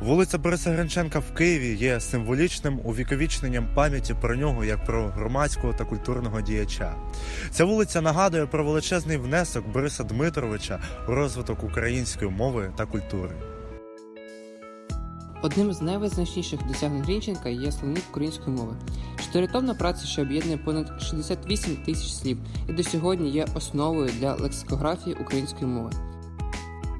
Вулиця Бориса Гринченка в Києві є символічним увіковічненням пам'яті про нього як про громадського та культурного діяча. Ця вулиця нагадує про величезний внесок Бориса Дмитровича у розвиток української мови та культури. Одним з найвизначніших досягнень Грінченка є словник української мови. Чотиритомна праця, що об'єднує понад 68 тисяч слів, і до сьогодні є основою для лексикографії української мови.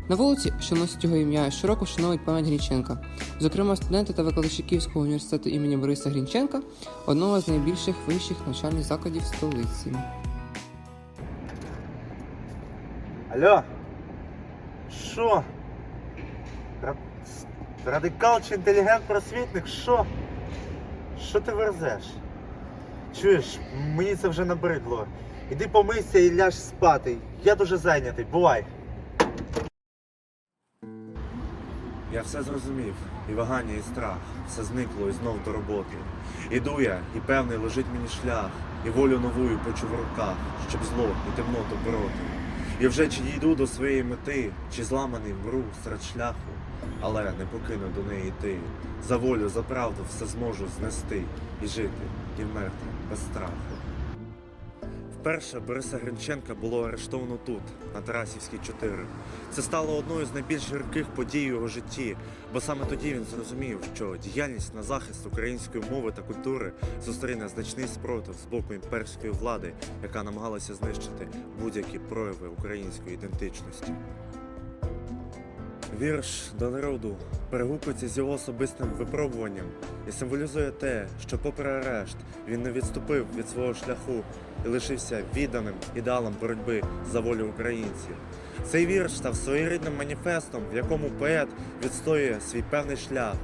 На вулиці, що носить його ім'я, щороку вшановують пам'ять Грінченка. Зокрема, студенти та викладачі Київського університету імені Бориса Грінченка одного з найбільших вищих навчальних закладів столиці. Алло? Що? Радикал чи інтелігент просвітник? Що? Що ти верзеш? Чуєш, мені це вже набридло. Іди помийся і ляж спати. Я дуже зайнятий. Бувай. Я все зрозумів. І вагання, і страх. Все зникло і знов до роботи. Іду я, і певний лежить мені шлях, і волю новую почу в руках, щоб зло і темноту бороти. І вже чи дійду до своєї мети, чи зламаний вмру серед шляху, але не покину до неї йти. За волю, за правду все зможу знести і жити, і вмерти без страху. Вперше Бориса Гринченка було арештовано тут, на Тарасівській 4. Це стало одною з найбільш гірких подій у його житті, бо саме тоді він зрозумів, що діяльність на захист української мови та культури зустріне значний спротив з боку імперської влади, яка намагалася знищити будь-які прояви української ідентичності. Вірш до народу перегукується з його особистим випробуванням і символізує те, що, попри арешт, він не відступив від свого шляху і лишився відданим ідеалам боротьби за волю українців. Цей вірш став своєрідним маніфестом, в якому поет відстоює свій певний шлях,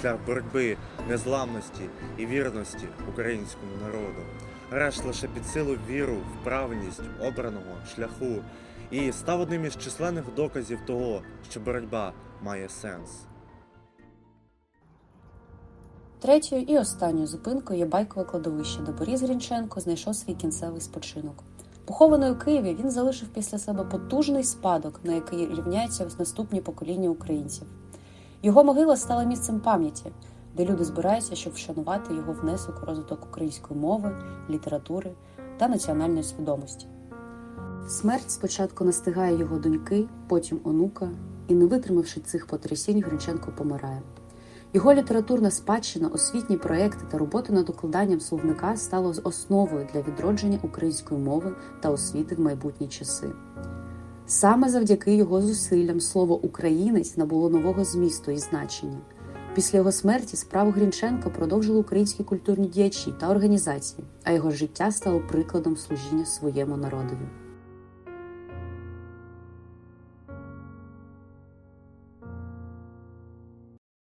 шлях боротьби, незламності і вірності українському народу. Арешт лише під силу віру в правильність обраного шляху і став одним із численних доказів того, що боротьба має сенс. Третьою і останньою зупинкою є байкове кладовище, де Борис Грінченко знайшов свій кінцевий спочинок. Похований у Києві, він залишив після себе потужний спадок, на який рівняються наступні покоління українців. Його могила стала місцем пам'яті, де люди збираються, щоб вшанувати його внесок у розвиток української мови, літератури та національної свідомості. Смерть спочатку настигає його доньки, потім онука, і, не витримавши цих потрясінь, Гринченко помирає. Його літературна спадщина, освітні проекти та роботи над укладанням словника стало основою для відродження української мови та освіти в майбутні часи. Саме завдяки його зусиллям слово українець набуло нового змісту і значення. Після його смерті справу Грінченка продовжили українські культурні діячі та організації, а його життя стало прикладом служіння своєму народові.